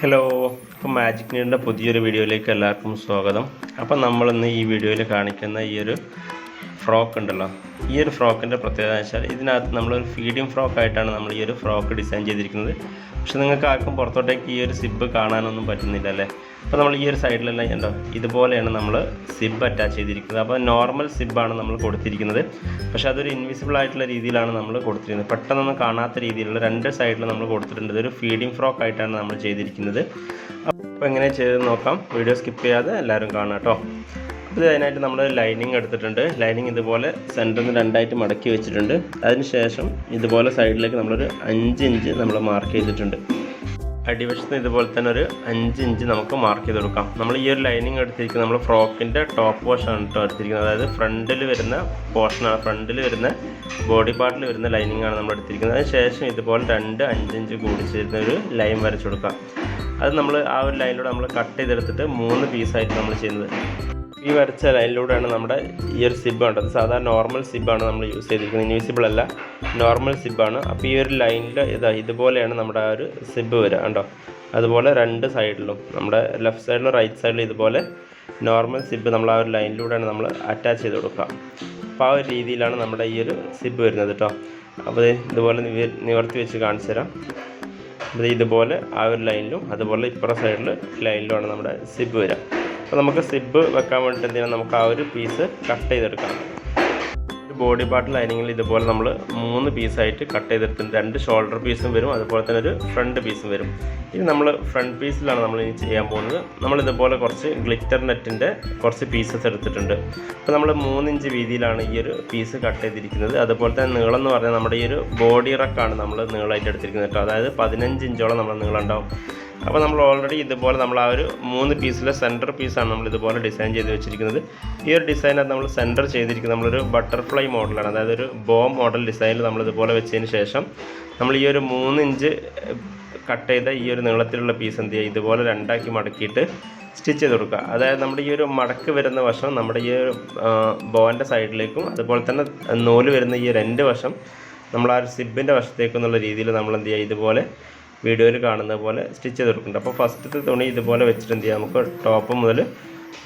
Hello അപ്പോൾ magic നീഡിന്റെ പുതിയൊരു വീഡിയോയിലേക്ക് എല്ലാവർക്കും സ്വാഗതം. അപ്പം നമ്മളിന്ന് ഈ വീഡിയോയിൽ കാണിക്കുന്ന ഈ ഒരു ഫ്രോക്ക് ഉണ്ടല്ലോ. ഈ ഒരു ഫ്രോക്കിന്റെ പ്രത്യേകത എന്ന് വെച്ചാൽ ഇതിനകത്ത് നമ്മളൊരു ഫീഡിങ് ഫ്രോക്കായിട്ടാണ് നമ്മൾ ഈ ഒരു ഫ്രോക്ക് ഡിസൈൻ ചെയ്തിരിക്കുന്നത്. പക്ഷെ നിങ്ങൾക്ക് ആർക്കും പുറത്തോട്ടേക്ക് ഈ ഒരു സിബ് കാണാനൊന്നും പറ്റുന്നില്ല അല്ലേ? അപ്പോൾ നമ്മൾ ഈ ഒരു സൈഡിലെല്ലാം ഉണ്ടോ ഇതുപോലെയാണ് നമ്മൾ സിബ് അറ്റാച്ച് ചെയ്തിരിക്കുന്നത്. അപ്പോൾ നോർമൽ സിബാണ് നമ്മൾ കൊടുത്തിരിക്കുന്നത്. പക്ഷേ അതൊരു ഇൻവിസിബിൾ ആയിട്ടുള്ള രീതിയിലാണ് നമ്മൾ കൊടുത്തിരിക്കുന്നത്. പെട്ടെന്നൊന്നും കാണാത്ത രീതിയിലുള്ള രണ്ട് സൈഡിൽ നമ്മൾ കൊടുത്തിട്ടുണ്ട്. ഇതൊരു ഫീഡിങ് ഫ്രോക്ക് ആയിട്ടാണ് നമ്മൾ ചെയ്തിരിക്കുന്നത്. അപ്പോൾ എങ്ങനെ ചെയ്ത് നോക്കാം. വീഡിയോ സ്കിപ്പ് ചെയ്യാതെ എല്ലാവരും കാണാം കേട്ടോ. ഇത് അതിനായിട്ട് നമ്മൾ ലൈനിങ് എടുത്തിട്ടുണ്ട്. ലൈനിങ് ഇതുപോലെ സെന്ററിൽ നിന്ന് രണ്ടായിട്ട് മടക്കി വെച്ചിട്ടുണ്ട്. അതിനുശേഷം ഇതുപോലെ സൈഡിലേക്ക് നമ്മളൊരു അഞ്ച് ഇഞ്ച് നമ്മൾ മാർക്ക് ചെയ്തിട്ടുണ്ട്. അടിവശത്ത് ഇതുപോലെ തന്നെ ഒരു അഞ്ച് ഇഞ്ച് നമുക്ക് മാർക്ക് ചെയ്ത് കൊടുക്കാം. നമ്മൾ ഈ ഒരു ലൈനിങ് എടുത്തിരിക്കുന്നത് നമ്മൾ ഫ്രോക്കിന്റെ ടോപ്പ് പോർഷനാണ് കേട്ടോ എടുത്തിരിക്കുന്നത്. അതായത് ഫ്രണ്ടിൽ വരുന്ന പോർഷനാണ് ഫ്രണ്ടിൽ വരുന്ന ബോഡി പാർട്ടിൽ വരുന്ന ലൈനിങ് ആണ് നമ്മൾ എടുത്തിരിക്കുന്നത്. അതിന് ശേഷം ഇതുപോലെ രണ്ട് അഞ്ച് ഇഞ്ച് കൂടി ചേരുന്ന ഒരു ലൈൻ വരച്ചു കൊടുക്കാം. അത് നമ്മൾ ആ ഒരു ലൈനിലൂടെ നമ്മൾ കട്ട് ചെയ്തെടുത്തിട്ട് മൂന്ന് പീസായിട്ട് നമ്മൾ ചെയ്യുന്നത്. ഈ വരച്ച ലൈനിലൂടെയാണ് നമ്മുടെ ഈ ഒരു സിബ് കണ്ടത്. സാധാരണ നോർമൽ സിബാണ് നമ്മൾ യൂസ് ചെയ്തിരിക്കുന്നത്. ഇൻവിസിബിൾ അല്ല നോർമൽ സിബാണ് അപ്പോൾ ഈ ഒരു ലൈനിൽ ഇതാ ഇതുപോലെയാണ് നമ്മുടെ ആ ഒരു സിബ് വരിക കണ്ടോ? അതുപോലെ രണ്ട് സൈഡിലും നമ്മുടെ ലെഫ്റ്റ് സൈഡിലും റൈറ്റ് സൈഡിലും ഇതുപോലെ നോർമൽ സിബ് നമ്മൾ ആ ഒരു ലൈനിലൂടെയാണ് നമ്മൾ അറ്റാച്ച് ചെയ്ത് കൊടുക്കുക. അപ്പോൾ ആ ഒരു രീതിയിലാണ് നമ്മുടെ ഈ ഒരു സിബ് വരുന്നത് കേട്ടോ. അപ്പോൾ ഇതുപോലെ നിവർത്തി വെച്ച് കാണിച്ചു തരാം. ഇതുപോലെ ആ ഒരു ലൈനിലും അതുപോലെ ഇപ്പുറ സൈഡിൽ ലൈനിലുമാണ് നമ്മുടെ സിബ് വരിക. അപ്പോൾ നമുക്ക് സിബ് വെക്കാൻ വേണ്ടിയിട്ട് എന്തിനാണ് നമുക്ക് ആ ഒരു പീസ് കട്ട് ചെയ്തെടുക്കാം ബോഡി പാർട്ട് ലൈനിങ്ങിൽ ഇതുപോലെ നമ്മൾ മൂന്ന് പീസായിട്ട് കട്ട് ചെയ്തെടുത്തിട്ട് രണ്ട് ഷോൾഡർ പീസും വരും അതുപോലെ തന്നെ ഒരു ഫ്രണ്ട് പീസും വരും. ഇനി നമ്മൾ ഫ്രണ്ട് പീസിലാണ് നമ്മൾ ഇനി ചെയ്യാൻ പോകുന്നത്. നമ്മൾ ഇതുപോലെ കുറച്ച് ഗ്ലിറ്റർ നെറ്റിന്റെ കുറച്ച് പീസസ് എടുത്തിട്ടുണ്ട്. അപ്പോൾ നമ്മൾ മൂന്നിഞ്ച് വീതിയിലാണ് ഈ ഒരു പീസ് കട്ട് ചെയ്തിരിക്കുന്നത്. അതുപോലെ തന്നെ നീളം എന്ന് പറഞ്ഞാൽ നമ്മുടെ ഈ ഒരു ബോഡി റക്കാണ് നമ്മൾ നീളമായിട്ട് എടുത്തിരിക്കുന്നത് കേട്ടോ. അതായത് പതിനഞ്ച് ഇഞ്ചോളം നമ്മൾ നീളം ഉണ്ടാവും അപ്പോൾ നമ്മൾ ഓൾറെഡി ഇതുപോലെ നമ്മൾ ആ ഒരു മൂന്ന് പീസിലെ സെന്റർ പീസാണ് നമ്മൾ ഇതുപോലെ ഡിസൈൻ ചെയ്ത് വെച്ചിരിക്കുന്നത്. ഈ ഒരു ഡിസൈനകത്ത് നമ്മൾ സെന്റർ ചെയ്തിരിക്കുന്നത് നമ്മളൊരു ബട്ടർഫ്ലൈ മോഡലാണ് അതായത് ഒരു ബോ മോഡൽ ഡിസൈനിൽ നമ്മൾ ഇതുപോലെ വെച്ചതിന് ശേഷം നമ്മൾ ഈ ഒരു മൂന്ന് ഇഞ്ച് കട്ട് ചെയ്ത ഈ ഒരു നീളത്തിലുള്ള പീസ് എന്ത് ചെയ്യുക? ഇതുപോലെ രണ്ടാക്കി മടക്കിയിട്ട് സ്റ്റിച്ച് ചെയ്ത് കൊടുക്കുക. അതായത് നമ്മുടെ ഈ ഒരു മടക്ക് വരുന്ന വശം നമ്മുടെ ഈ ഒരു ബോന്റെ സൈഡിലേക്കും അതുപോലെ തന്നെ നൂൽ വരുന്ന ഈ രണ്ട് വശം നമ്മൾ ആ ഒരു സിബിന്റെ വശത്തേക്കും എന്നുള്ള രീതിയിൽ നമ്മൾ എന്ത് ചെയ്യുക? ഇതുപോലെ വീഡിയോയിൽ കാണുന്ന പോലെ സ്റ്റിച്ച് ചെയ്ത് കൊടുക്കുന്നുണ്ട് അപ്പോൾ ഫസ്റ്റത്തെ തുണി ഇതുപോലെ വെച്ചിട്ട് എന്ത് ചെയ്യാം? നമുക്ക് ടോപ്പ് മുതൽ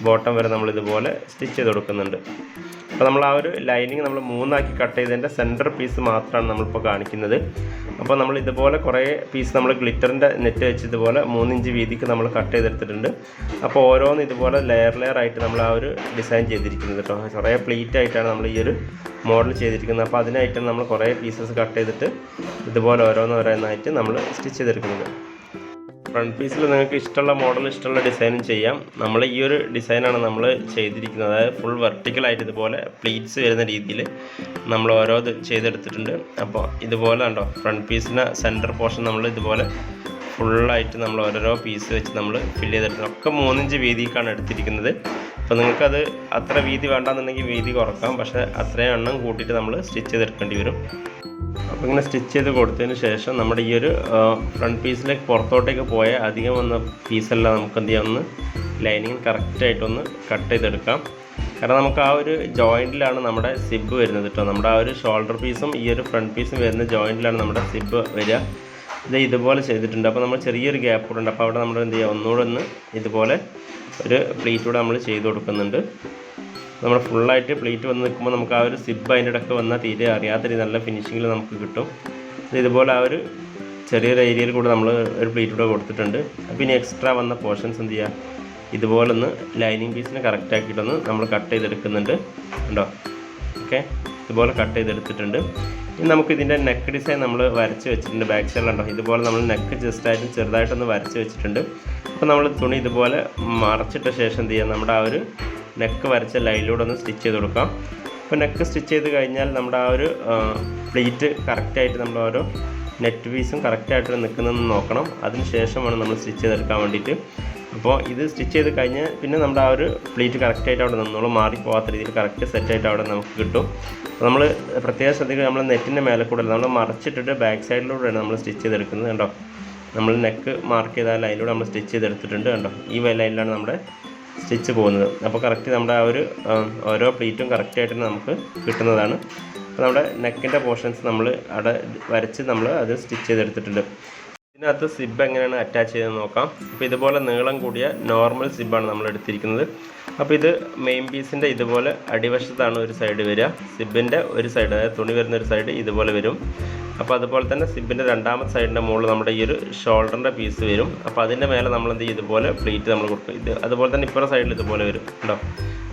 ബോട്ടം വരെ നമ്മൾ ഇതുപോലെ സ്റ്റിച്ച് ചെയ്ത് കൊടുക്കുന്നുണ്ട്. അപ്പോൾ നമ്മൾ ആ ഒരു ലൈനിങ് നമ്മൾ മൂന്നാക്കി കട്ട് ചെയ്തതിന്റെ സെന്റർ പീസ് മാത്രമാണ് നമ്മളിപ്പോൾ കാണിക്കുന്നത്. അപ്പോൾ നമ്മൾ ഇതുപോലെ കുറേ പീസ് നമ്മൾ ഗ്ലിറ്ററിന്റെ നെറ്റ് വെച്ച് ഇതുപോലെ മൂന്നിഞ്ച് വീതിക്ക് നമ്മൾ കട്ട് ചെയ്തെടുത്തിട്ടുണ്ട്. അപ്പോൾ ഓരോന്ന് ഇതുപോലെ ലെയർ ലെയർ ആയിട്ട് നമ്മൾ ആ ഒരു ഡിസൈൻ ചെയ്തിരിക്കുന്നത് കേട്ടോ. കുറേ പ്ലീറ്റ് ആയിട്ടാണ് നമ്മൾ ഈ ഒരു മോഡൽ ചെയ്തിരിക്കുന്നത്. അപ്പോൾ അതിനായിട്ട് നമ്മൾ കുറേ പീസസ് കട്ട് ചെയ്തിട്ട് ഇതുപോലെ ഓരോന്ന് ഓരോന്നായിട്ട് നമ്മൾ സ്റ്റിച്ച് ചെയ്തെടുക്കുന്നത്. ഫ്രണ്ട് പീസിൽ നിങ്ങൾക്ക് ഇഷ്ടമുള്ള മോഡൽ ഇഷ്ടമുള്ള ഡിസൈനും ചെയ്യാം. നമ്മൾ ഈ ഒരു ഡിസൈനാണ് നമ്മൾ ചെയ്തിരിക്കുന്നത്. അതായത് ഫുൾ വെർട്ടിക്കലായിട്ട് ഇതുപോലെ പ്ലീറ്റ്സ് വരുന്ന രീതിയിൽ നമ്മൾ ഓരോ ചെയ്തെടുത്തിട്ടുണ്ട്. അപ്പോൾ ഇതുപോലെ ഉണ്ടോ ഫ്രണ്ട് പീസിന് സെന്റർ പോർഷൻ നമ്മൾ ഇതുപോലെ ഫുള്ളായിട്ട് നമ്മൾ ഓരോരോ പീസ് വെച്ച് നമ്മൾ ഫില്ല് ചെയ്തിട്ടുണ്ട് ഒക്കെ മൂന്നിഞ്ച് വീതിക്കാണ് എടുത്തിരിക്കുന്നത്. അപ്പോൾ നിങ്ങൾക്കത് അത്ര വീതി വേണ്ടാന്നുണ്ടെങ്കിൽ വീതി കുറക്കാം. പക്ഷേ അത്രയും എണ്ണം കൂട്ടിയിട്ട് നമ്മൾ സ്റ്റിച്ച് ചെയ്തെടുക്കേണ്ടി വരും. അപ്പോൾ ഇങ്ങനെ സ്റ്റിച്ച് ചെയ്ത് കൊടുത്തതിന് ശേഷം നമ്മുടെ ഈ ഒരു ഫ്രണ്ട് പീസിലേക്ക് പുറത്തോട്ടേക്ക് പോയ അധികം വന്ന പീസെല്ലാം നമുക്ക് എന്ത് ചെയ്യാം ഒന്ന് ലൈനിങ് കറക്റ്റായിട്ടൊന്ന് കട്ട് ചെയ്തെടുക്കാം. കാരണം നമുക്ക് ആ ഒരു ജോയിന്റിലാണ് നമ്മുടെ സിബ് വരുന്നത് കേട്ടോ നമ്മുടെ ആ ഒരു ഷോൾഡർ പീസും ഈ ഒരു ഫ്രണ്ട് പീസും വരുന്ന ജോയിന്റിലാണ് നമ്മുടെ സിബ് വരിക. ഇത് ഇതുപോലെ ചെയ്തിട്ടുണ്ട്. അപ്പോൾ നമ്മൾ ചെറിയൊരു ഗ്യാപ്പ് കൂടെ ഉണ്ട്. അപ്പോൾ അവിടെ നമ്മൾ എന്ത് ചെയ്യുക ഒന്നുകൂടെ ഒന്ന് ഇതുപോലെ ഒരു പ്ലീറ്റ് കൂടെ നമ്മൾ ചെയ്ത് കൊടുക്കുന്നുണ്ട്. നമ്മൾ ഫുള്ളായിട്ട് പ്ലേറ്റ് വന്ന് നിൽക്കുമ്പോൾ നമുക്ക് ആ ഒരു സിബ് അതിന്റെ ഇടയ്ക്ക് വന്നാൽ തീരെ അറിയാത്ത രീതി നല്ല ഫിനിഷിങ്ങിൽ നമുക്ക് കിട്ടും. ഇത് ഇതുപോലെ ആ ഒരു ചെറിയൊരു ഏരിയയിൽ കൂടെ നമ്മൾ ഒരു പ്ലേറ്റ് കൂടെ കൊടുത്തിട്ടുണ്ട്. അപ്പോൾ ഇനി എക്സ്ട്രാ വന്ന പോർഷൻസ് എന്ത് ചെയ്യുക ഇതുപോലെ ഒന്ന് ലൈനിങ് പീസിനെ കറക്റ്റ് ആക്കിയിട്ടൊന്ന് നമ്മൾ കട്ട് ചെയ്തെടുക്കുന്നുണ്ട്. ഉണ്ടോ ഓക്കെ ഇതുപോലെ കട്ട് ചെയ്തെടുത്തിട്ടുണ്ട്. ഇനി നമുക്ക് ഇതിന്റെ നെക്ക് ഡിസൈൻ നമ്മൾ വരച്ച് വെച്ചിട്ടുണ്ട് ബാക്ക് സൈഡിലുണ്ടോ ഇതുപോലെ നമ്മൾ നെക്ക് ജസ്റ്റ് ആയിട്ട് ചെറുതായിട്ടൊന്ന് വരച്ച് വെച്ചിട്ടുണ്ട്. അപ്പോൾ നമ്മൾ തുണി ഇതുപോലെ മറച്ചിട്ട ശേഷം എന്ത് ചെയ്യുക നമ്മുടെ ആ ഒരു നെക്ക് വരച്ച ലൈനിലൂടെ ഒന്ന് സ്റ്റിച്ച് ചെയ്ത് കൊടുക്കാം. അപ്പോൾ നെക്ക് സ്റ്റിച്ച് ചെയ്ത് കഴിഞ്ഞാൽ നമ്മുടെ ആ ഒരു പ്ലീറ്റ് കറക്റ്റായിട്ട് നമ്മൾ ഓരോ നെറ്റ് പീസും കറക്റ്റായിട്ട് നിൽക്കുന്നതെന്ന് നോക്കണം. അതിന് ശേഷമാണ് നമ്മൾ സ്റ്റിച്ച് ചെയ്തെടുക്കാൻ വേണ്ടിയിട്ട്. അപ്പോൾ ഇത് സ്റ്റിച്ച് ചെയ്ത് കഴിഞ്ഞാൽ പിന്നെ നമ്മുടെ ആ ഒരു പ്ലീറ്റ് കറക്റ്റായിട്ട് അവിടെ നിന്നോളും. മാറി പോകാത്ത രീതിയിൽ കറക്റ്റ് സെറ്റായിട്ട് അവിടെ നമുക്ക് കിട്ടും. നമ്മൾ പ്രത്യേകം ശ്രദ്ധിക്കുക നമ്മൾ നെറ്റിന്റെ മേലെ കൂടെ നമ്മൾ മറച്ചിട്ടിട്ട് ബാക്ക് സൈഡിലൂടെയാണ് നമ്മൾ സ്റ്റിച്ച് ചെയ്തെടുക്കുന്നത് കണ്ടോ? നമ്മൾ നെക്ക് മാർക്ക് ചെയ്ത ലൈനിലൂടെ നമ്മൾ സ്റ്റിച്ച് ചെയ്തെടുത്തിട്ടുണ്ട് കണ്ടോ? ഈ ലൈനിലാണ് നമ്മുടെ സ്റ്റിച്ച് പോകുന്നത്. അപ്പോൾ കറക്റ്റ് നമ്മുടെ ആ ഒരു ഓരോ പ്ലീറ്റും കറക്റ്റായിട്ട് നമുക്ക് കിട്ടുന്നതാണ്. അപ്പോൾ നമ്മുടെ നെക്കിന്റെ പോർഷൻസ് നമ്മൾ അവിടെ വരച്ച് നമ്മൾ അത് സ്റ്റിച്ച് ചെയ്തെടുത്തിട്ടുണ്ട്. ഇതിനകത്ത് സിബ് എങ്ങനെയാണ് അറ്റാച്ച് ചെയ്തെന്ന് നോക്കാം. അപ്പോൾ ഇതുപോലെ നീളം കൂടിയ നോർമൽ സിബാണ് നമ്മൾ എടുത്തിരിക്കുന്നത്. അപ്പോൾ ഇത് മെയിൻ പീസിന്റെ ഇതുപോലെ അടിവശത്താണ് ഒരു സൈഡ് വരിക. സിബിന്റെ ഒരു സൈഡ് അതായത് തുണി വരുന്ന ഒരു സൈഡ് ഇതുപോലെ വരും. അപ്പോൾ അതുപോലെ തന്നെ സിബിന്റെ രണ്ടാമത്തെ സൈഡിന്റെ മുകളിൽ നമ്മുടെ ഈ ഒരു ഷോൾഡറിന്റെ പീസ് വരും. അപ്പോൾ അതിന്റെ മേലെ നമ്മൾ എന്ത് ചെയ്യും? ഇതുപോലെ പ്ലീറ്റ് നമ്മൾ കൊടുക്കും. ഇത് അതുപോലെ തന്നെ ഇപ്പുറ സൈഡിൽ ഇതുപോലെ വരും കേട്ടോ.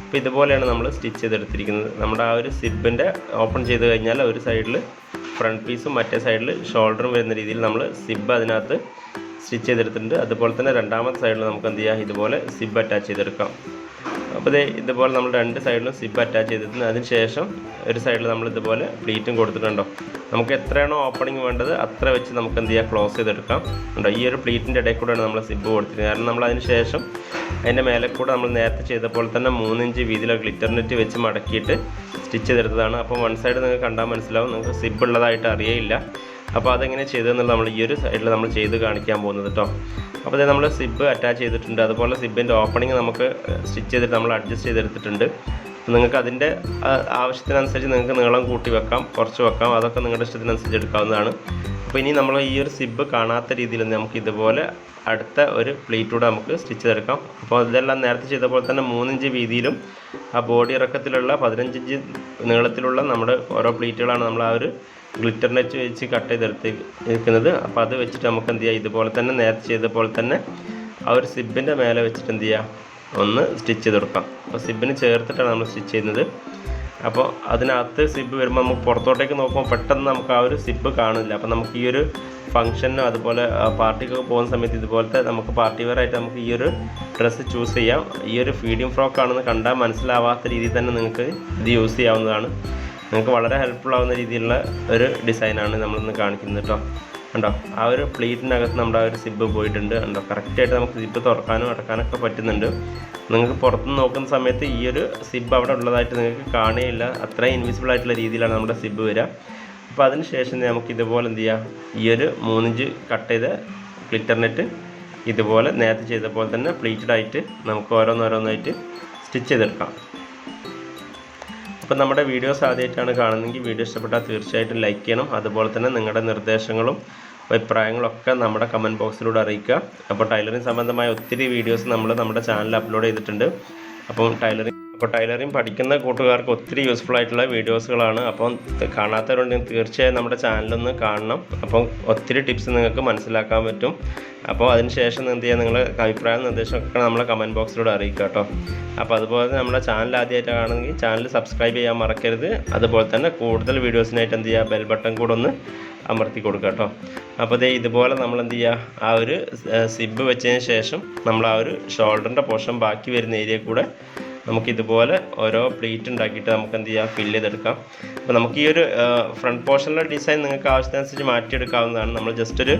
അപ്പോൾ ഇതുപോലെയാണ് നമ്മൾ സ്റ്റിച്ച് ചെയ്തെടുത്തിരിക്കുന്നത്. നമ്മുടെ ആ ഒരു സിബിന്റെ ഓപ്പൺ ചെയ്ത് കഴിഞ്ഞാൽ ഒരു സൈഡിൽ ഫ്രണ്ട് പീസും മറ്റേ സൈഡിൽ ഷോൾഡറും വരുന്ന രീതിയിൽ നമ്മൾ സിബ് അതിനകത്ത് സ്റ്റിച്ച് ചെയ്തെടുത്തിട്ടുണ്ട്. അതുപോലെ തന്നെ രണ്ടാമത്തെ സൈഡിൽ നമുക്ക് എന്ത് ചെയ്യാം? ഇതുപോലെ സിബ് അറ്റാച്ച് ചെയ്തെടുക്കാം. അപ്പോൾ ഇതേ ഇതുപോലെ നമ്മൾ രണ്ട് സൈഡിലും സിബ് അറ്റാച്ച് ചെയ്തിട്ടുണ്ട്. അതിന് ശേഷം ഒരു സൈഡിൽ നമ്മൾ ഇതുപോലെ പ്ലീറ്റും കൊടുത്തിട്ടുണ്ടോ? നമുക്ക് എത്രയാണോ ഓപ്പണിംഗ് വേണ്ടത് അത്ര വെച്ച് നമുക്ക് എന്ത് ചെയ്യാം? ക്ലോസ് ചെയ്തെടുക്കാം. ഉണ്ടോ ഈ ഒരു പ്ലീറ്റിന്റെ ഇടയിൽ കൂടെയാണ് നമ്മൾ സിബ് കൊടുത്തിരുന്നത് കാരണം നമ്മൾ അതിന് ശേഷം അതിന്റെ മേലെ കൂടെ നമ്മൾ നേരത്തെ ചെയ്ത പോലെ തന്നെ മൂന്നിഞ്ച് വീതിയിലെ ഗ്ലിറ്റർ നെറ്റ് വെച്ച് മടക്കിയിട്ട് സ്റ്റിച്ച് ചെയ്തെടുത്തതാണ്. അപ്പോൾ വൺ സൈഡ് നിങ്ങൾക്ക് കണ്ടാൽ മനസ്സിലാവും. നിങ്ങൾക്ക് സിബ് ഉള്ളതായിട്ട് അറിയയില്ല. അപ്പോൾ അതെങ്ങനെ ചെയ്തതെന്നുള്ള നമ്മൾ ഈ ഒരു സൈഡിൽ നമ്മൾ ചെയ്ത് കാണിക്കാൻ പോകുന്നത് കേട്ടോ അപ്പോൾ നമ്മൾ സിബ് അറ്റാച്ച് ചെയ്തിട്ടുണ്ട്. അതുപോലെ സിബിന്റെ ഓപ്പണിങ് നമുക്ക് സ്റ്റിച്ച് ചെയ്തിട്ട് നമ്മൾ അഡ്ജസ്റ്റ് ചെയ്തെടുത്തിട്ടുണ്ട്. നിങ്ങൾക്ക് അതിന്റെ ആവശ്യത്തിനനുസരിച്ച് നിങ്ങൾക്ക് നീളം കൂട്ടി വെക്കാം കുറച്ച് വെക്കാം. അതൊക്കെ നിങ്ങളുടെ ഇഷ്ടത്തിനനുസരിച്ച് എടുക്കാവുന്നതാണ്. അപ്പോൾ ഇനി നമ്മൾ ഈ ഒരു സിബ് കാണാത്ത രീതിയിൽ നമുക്ക് ഇതുപോലെ അടുത്ത ഒരു പ്ലേറ്റൂടെ നമുക്ക് സ്റ്റിച്ച് ചെയ്തെടുക്കാം. അപ്പോൾ ഇതെല്ലാം നേരത്തെ ചെയ്ത പോലെ തന്നെ മൂന്നിഞ്ച് വീതിയിലും ആ ബോഡി ഇറക്കത്തിലുള്ള പതിനഞ്ചിഞ്ച് നീളത്തിലുള്ള നമ്മുടെ ഓരോ പ്ലേറ്റുകളാണ് നമ്മൾ ആ ഒരു ഗ്ലിറ്ററിനെ വെച്ച് കട്ട് ചെയ്തെടുത്ത് അപ്പോൾ അത് വെച്ചിട്ട് നമുക്ക് എന്ത് ചെയ്യാം? ഇതുപോലെ തന്നെ നേരത്തെ ചെയ്ത പോലെ തന്നെ ആ ഒരു സിബിന്റെ മേലെ വെച്ചിട്ട് എന്ത് ചെയ്യാം? ഒന്ന് സ്റ്റിച്ച് ചെയ്ത് കൊടുക്കാം അപ്പോൾ സിബിന് ചേർത്തിട്ടാണ് നമ്മൾ സ്റ്റിച്ച് ചെയ്യുന്നത്. അപ്പോൾ അതിനകത്ത് സിബ് വരുമ്പോൾ നമുക്ക് പുറത്തോട്ടേക്ക് നോക്കുമ്പോൾ പെട്ടെന്ന് നമുക്ക് ആ ഒരു സിബ് കാണില്ല അപ്പോൾ നമുക്ക് ഈ ഒരു ഫംഗ്ഷനോ അതുപോലെ പാർട്ടിക്കൊക്കെ പോകുന്ന സമയത്ത് ഇതുപോലത്തെ നമുക്ക് പാർട്ടി വെയർ ആയിട്ട് നമുക്ക് ഈ ഒരു ഡ്രസ്സ് ചൂസ് ചെയ്യാം. ഈ ഒരു ഫീഡിങ് ഫ്രോക്ക് ആണെന്ന് കണ്ടാൽ മനസ്സിലാവാത്ത രീതിയിൽ തന്നെ നിങ്ങൾക്ക് ഇത് യൂസ് ചെയ്യാവുന്നതാണ്. നിങ്ങൾക്ക് വളരെ ഹെൽപ്ഫുൾ ആവുന്ന രീതിയിലുള്ള ഒരു ഡിസൈനാണ് നമ്മളിന്ന് കാണിക്കുന്നത് കേട്ടോ കണ്ടോ? ആ ഒരു പ്ലേറ്റിനകത്ത് നമ്മുടെ ആ ഒരു സിബ് പോയിട്ടുണ്ട്. ഉണ്ടോ കറക്റ്റായിട്ട് നമുക്ക് സിബ് തുറക്കാനും അടക്കാനൊക്കെ പറ്റുന്നുണ്ട്. നിങ്ങൾക്ക് പുറത്തുനിന്ന് നോക്കുന്ന സമയത്ത് ഈ ഒരു സിബ് അവിടെ ഉള്ളതായിട്ട് നിങ്ങൾക്ക് കാണുകയില്ല. അത്രയും ഇൻവിസിബിൾ ആയിട്ടുള്ള രീതിയിലാണ് നമ്മുടെ സിബ് വരിക. അപ്പോൾ അതിന് ശേഷം നമുക്ക് ഇതുപോലെ എന്ത് ചെയ്യാം? ഈ ഒരു മൂന്നിഞ്ച് കട്ട് ചെയ്ത ഗ്ലിറ്റർ നെറ്റ് ഇതുപോലെ നേരത്തെ ചെയ്ത പോലെ തന്നെ പ്ലീറ്റഡ് ആയിട്ട് നമുക്ക് ഓരോന്നോരോന്നായിട്ട് സ്റ്റിച്ച് ചെയ്തെടുക്കാം. അപ്പോൾ നമ്മുടെ വീഡിയോസ് ആദ്യമായിട്ടാണ് കാണുന്നതെങ്കിൽ വീഡിയോ ഇഷ്ടപ്പെട്ടാൽ തീർച്ചയായിട്ടും ലൈക്ക് ചെയ്യണം. അതുപോലെ തന്നെ നിങ്ങളുടെ നിർദ്ദേശങ്ങളും അഭിപ്രായങ്ങളൊക്കെ നമ്മുടെ കമന്റ് ബോക്സിലൂടെ അറിയിക്കുക. അപ്പോൾ ടൈലറിങ് സംബന്ധമായ ഒത്തിരി വീഡിയോസ് നമ്മൾ നമ്മുടെ ചാനലിൽ അപ്ലോഡ് ചെയ്തിട്ടുണ്ട്. അപ്പം ടൈലറിങ് അപ്പോൾ ടൈലറിങ് പഠിക്കുന്ന കൂട്ടുകാർക്ക് ഒത്തിരി യൂസ്ഫുൾ ആയിട്ടുള്ള വീഡിയോസുകളാണ്. അപ്പം കാണാത്തവരുണ്ടെങ്കിൽ തീർച്ചയായും നമ്മുടെ ചാനലൊന്ന് കാണണം. അപ്പം ഒത്തിരി ടിപ്സ് നിങ്ങൾക്ക് മനസ്സിലാക്കാൻ പറ്റും. അപ്പോൾ അതിനുശേഷം എന്ത് ചെയ്യുക നിങ്ങൾ അഭിപ്രായം നിർദ്ദേശമൊക്കെ നമ്മളെ കമന്റ് ബോക്സിലൂടെ അറിയിക്കുക കേട്ടോ. അപ്പോൾ അതുപോലെ തന്നെ നമ്മുടെ ചാനൽ ആദ്യമായിട്ട് കാണുമെങ്കിൽ ചാനൽ സബ്സ്ക്രൈബ് ചെയ്യാൻ മറക്കരുത്. അതുപോലെ തന്നെ കൂടുതൽ വീഡിയോസിനായിട്ട് എന്ത് ചെയ്യുക ബെൽ ബട്ടൺ കൂടെ ഒന്ന് അമർത്തി കൊടുക്കുക കേട്ടോ. അപ്പോൾ ദേ ഇതുപോലെ നമ്മൾ എന്ത് ചെയ്യുക ആ ഒരു സിബ് വെച്ചതിന് ശേഷം നമ്മൾ ആ ഒരു ഷോൾഡറിന്റെ പോർഷൻ ബാക്കി വരുന്ന ഏരിയ കൂടെ നമുക്ക് ഇതുപോലെ ഓരോ പ്ലേറ്റ് ഉണ്ടാക്കിയിട്ട് നമുക്ക് എന്ത് ചെയ്യാം ഫില്ല് ചെയ്തെടുക്കാം. അപ്പോൾ നമുക്ക് ഈ ഒരു ഫ്രണ്ട് പോർഷനിലെ ഡിസൈൻ നിങ്ങൾക്ക് ആവശ്യത്തിനനുസരിച്ച് മാറ്റിയെടുക്കാവുന്നതാണ്. നമ്മൾ ജസ്റ്റ് ഒരു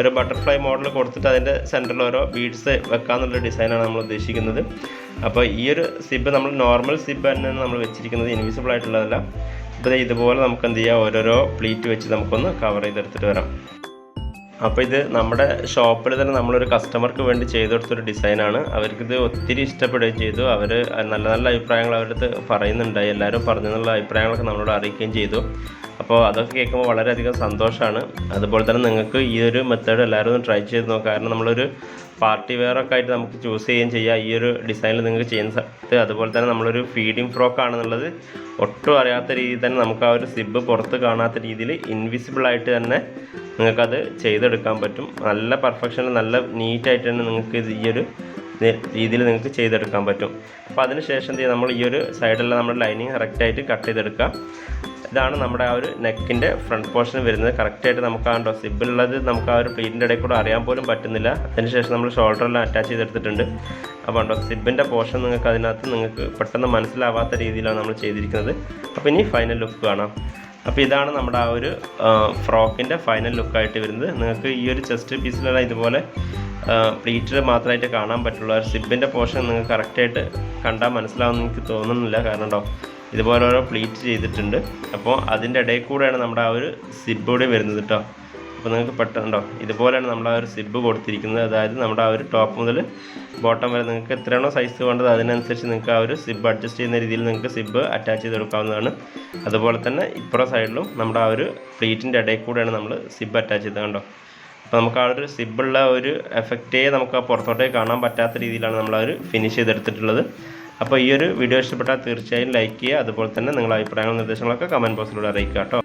ഒരു ബട്ടർഫ്ലൈ മോഡൽ കൊടുത്തിട്ട് അതിന്റെ സെന്ററിൽ ഓരോ ബീഡ്സ് വെക്കാമെന്നുള്ള ഡിസൈനാണ് നമ്മൾ ഉദ്ദേശിക്കുന്നത്. അപ്പോൾ ഈ ഒരു സിബ് നമ്മൾ നോർമൽ സിബ് തന്നെയാണ് നമ്മൾ വെച്ചിരിക്കുന്നത്. ഇൻവിസിബിൾ ആയിട്ടുള്ളതല്ല. അപ്പോൾ ഇതുപോലെ നമുക്ക് എന്ത് ചെയ്യാം ഓരോരോ പ്ലീറ്റ് വെച്ച് നമുക്കൊന്ന് കവർ ചെയ്തെടുത്തിട്ട് വരാം. അപ്പോൾ ഇത് നമ്മുടെ ഷോപ്പിൽ തന്നെ നമ്മളൊരു കസ്റ്റമർക്ക് വേണ്ടി ചെയ്തു കൊടുത്തൊരു ഡിസൈനാണ് അവർക്കിത് ഒത്തിരി ഇഷ്ടപ്പെടുകയും ചെയ്തു. അവർ നല്ല നല്ല അഭിപ്രായങ്ങൾ അവരടുത്ത് പറയുന്നുണ്ടായി. എല്ലാവരും പറഞ്ഞെന്നുള്ള അഭിപ്രായങ്ങളൊക്കെ നമ്മളോട് അറിയിക്കുകയും ചെയ്തു. അപ്പോൾ അതൊക്കെ കേൾക്കുമ്പോൾ വളരെയധികം സന്തോഷമാണ്. അതുപോലെ തന്നെ നിങ്ങൾക്ക് ഈ ഒരു മെത്തേഡ് എല്ലാവരും ട്രൈ ചെയ്ത് നോക്കാം. കാരണം നമ്മളൊരു പാർട്ടി വെയർ ഒക്കെ ആയിട്ട് നമുക്ക് ചൂസ് ചെയ്യുകയും ചെയ്യാം. ഈ ഒരു ഡിസൈനിൽ നിങ്ങൾക്ക് ചെയ്യുന്ന സമയത്ത് അതുപോലെ തന്നെ നമ്മളൊരു ഫീഡിങ് ഫ്രോക്ക് ആണെന്നുള്ളത് ഒട്ടും അറിയാത്ത രീതിയിൽ തന്നെ നമുക്ക് ആ ഒരു സിബ് പുറത്ത് കാണാത്ത രീതിയിൽ ഇൻവിസിബിൾ ആയിട്ട് തന്നെ നിങ്ങൾക്കത് ചെയ്തെടുക്കാൻ പറ്റും. നല്ല പെർഫെക്ഷനിൽ നല്ല നീറ്റായിട്ട് തന്നെ നിങ്ങൾക്ക് ഈ ഒരു രീതിയിൽ നിങ്ങൾക്ക് ചെയ്തെടുക്കാൻ പറ്റും. അപ്പോൾ അതിന് ശേഷം എന്ത് നമ്മൾ ഈ ഒരു സൈഡിലുള്ള നമ്മുടെ ലൈനിങ് കറക്റ്റായിട്ട് കട്ട് ചെയ്തെടുക്കുക. ഇതാണ് നമ്മുടെ ആ ഒരു നെക്കിന്റെ ഫ്രണ്ട് പോർഷൻ വരുന്നത്. കറക്റ്റായിട്ട് നമുക്ക് ആ സിബിളുള്ളത് നമുക്ക് ആ ഒരു പ്ലീറ്റിന്റെ ഇടയിൽ കൂടെ അറിയാൻ പോലും പറ്റുന്നില്ല. അതിനുശേഷം നമ്മൾ ഷോൾഡറെല്ലാം അറ്റാച്ച് ചെയ്തെടുത്തിട്ടുണ്ട്. അപ്പോൾ ഉണ്ടോ സിബിന്റെ പോർഷൻ നിങ്ങൾക്ക് അതിനകത്ത് നിങ്ങൾക്ക് പെട്ടെന്ന് മനസ്സിലാവാത്ത രീതിയിലാണ് നമ്മൾ ചെയ്തിരിക്കുന്നത്. അപ്പോൾ ഇനി ഫൈനൽ ലുക്ക് കാണാം. അപ്പോൾ ഇതാണ് നമ്മുടെ ആ ഒരു ഫ്രോക്കിന്റെ ഫൈനൽ ലുക്കായിട്ട് വരുന്നത്. നിങ്ങൾക്ക് ഈ ഒരു ചെസ്റ്റ് പീസിലാണ് ഇതുപോലെ പ്ലീറ്റിൽ മാത്രമായിട്ട് കാണാൻ പറ്റുള്ളൂ. ഒരു സിബിന്റെ പോർഷൻ നിങ്ങൾക്ക് കറക്റ്റായിട്ട് കണ്ടാൽ മനസ്സിലാവുമെന്ന് എനിക്ക് തോന്നുന്നില്ല. കാരണം ഉണ്ടോ ഇതുപോലെ ഓരോ പ്ലീറ്റ് ചെയ്തിട്ടുണ്ട്. അപ്പോൾ അതിന്റെ ഇടയിൽ കൂടെയാണ് നമ്മുടെ ആ ഒരു സിബ് കൂടി വരുന്നത് കേട്ടോ അപ്പോൾ നിങ്ങൾക്ക് പെട്ടെന്നുണ്ടോ ഇതുപോലെയാണ് നമ്മൾ ആ ഒരു സിബ് കൊടുത്തിരിക്കുന്നത്. അതായത് നമ്മുടെ ആ ഒരു ടോപ്പ് മുതൽ ബോട്ടം വരെ നിങ്ങൾക്ക് എത്രയാണോ സൈസ് വേണ്ടത് അതിനനുസരിച്ച് നിങ്ങൾക്ക് ആ ഒരു സിബ് അഡ്ജസ്റ്റ് ചെയ്യുന്ന രീതിയിൽ നിങ്ങൾക്ക് സിബ് അറ്റാച്ച് ചെയ്ത് കൊടുക്കാവുന്നതാണ്. അതുപോലെ തന്നെ ഇപ്പുറ സൈഡിലും നമ്മുടെ ആ ഒരു പ്ലീറ്റിന്റെ ഇടയിൽ കൂടെയാണ് നമ്മൾ സിബ് അറ്റാച്ച് ചെയ്തത് കണ്ടോ? അപ്പോൾ നമുക്ക് ആ ഒരു സിബുള്ള ഒരു എഫക്റ്റേ നമുക്ക് പുറത്തോട്ടേ കാണാൻ പറ്റാത്ത രീതിയിലാണ് നമ്മൾ ആ ഒരു ഫിനിഷ് ചെയ്തെടുത്തിട്ടുള്ളത്. അപ്പോൾ ഈ ഒരു വീഡിയോ ഇഷ്ടപ്പെട്ടാൽ തീർച്ചയായും ലൈക്ക് ചെയ്യുക. അതുപോലെ തന്നെ നിങ്ങളുടെ അഭിപ്രായങ്ങളും നിർദ്ദേശങ്ങളൊക്കെ കമന്റ് ബോക്സിലൂടെ അറിയിക്കുക കേട്ടോ.